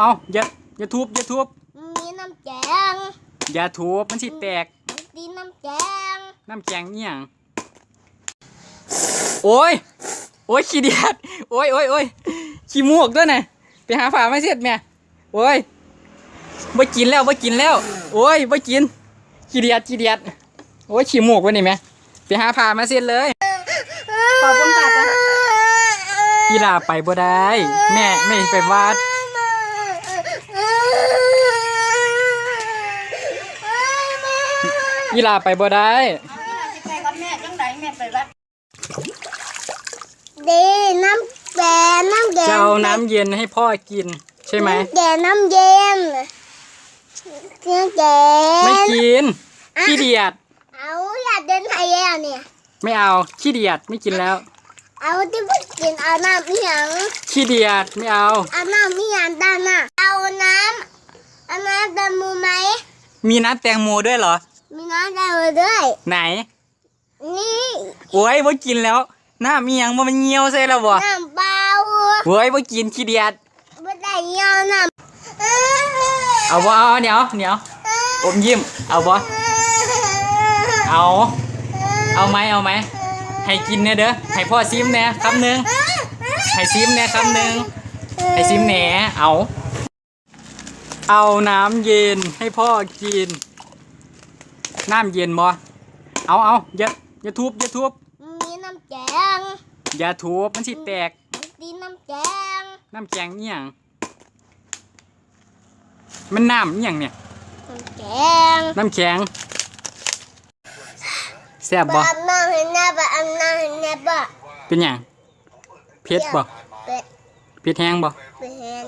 เอาอย่าอย่าทุบอย่าทุบมีน้ำแกงอย่าทุบมันสิแตกตีน้ำแกงน้ำแกงเนี่ยงโอ้ยโอ้ยขี้เดียดโอ้ยโอ้ยโอ้ยขี้มูกด้วยนะไปหาฝาไม่เสร็จแม่โอ้ยบ่กินแล้วบ่กินแล้ว โอ้ยบ่กินขี้เดียดขี้เดียดโอ้ยขี้มูกวะนี่แม่ไปหาผ้ามาเสร็จเลยขอบคุณค่ะอีหลาไปบ่ได้ แม่แม่ไปวาด อีหลาไปบ่ได้ ไปกับแม่จังไดแม่ไปวัดดีน้ำแกงน้ำแกงจะเอาน้ำเย็นให้พ่อกิน ใช่ไหม น้ำแกงน้ำเย็นน้ำแกงไม่กิน ขี้เดียด เอาอยากเดินไทยแล้วเนี่ย ไม่เอา ขี้เดียดไม่กินแล้ว เอาที่พูดกินเอาน้ำอีหยังขี้เดียดไม่เอา เอาน้ำอีหยังด้านน่ะเอาน้ำเอาน้ำดำมูไหม มีน้ำแตงโมด้วยเหรอ มีน้ำดำด้วย ไหน นี่โอ้ยบ่กินแล้วน้ำมีหยังบ่มันเหี่ยวใส่แล้วบ่น้ำเปล่าโอ้ยบ่กินขี้เดียดไม่ได้ยาวน้ำเอาบ่เอาเดี๋ยวเดี๋ยวอมยิ้ม เอาบ่เอา เอาไหมเอาไหมให้กินเนี่ยเด้อให้พ่อซิมแหน่คำหนึ่งให้ซิมแหน่คำหนึ่งให้ซิมแหน่เอา เอาน้ำเย็นให้พ่อกิน น้ำเย็นบ่เอาเอาอย่าอย่าทุบอย่าทุบมีน้ำแกงอย่าทุบมันสิแตกตีน้ำแกงน้ำแกงเอี่ยงมันน้ำเอี่ยงเนี่ยน้ำแกงน้ำแข็งแซ่บบ่บะน้ำเห็นแน่บะอันน้ำเห็นแน่บะเป็นหยังเผ็ดบ่เป็ดเผ็ดแห้งบ่เป็ดเห็น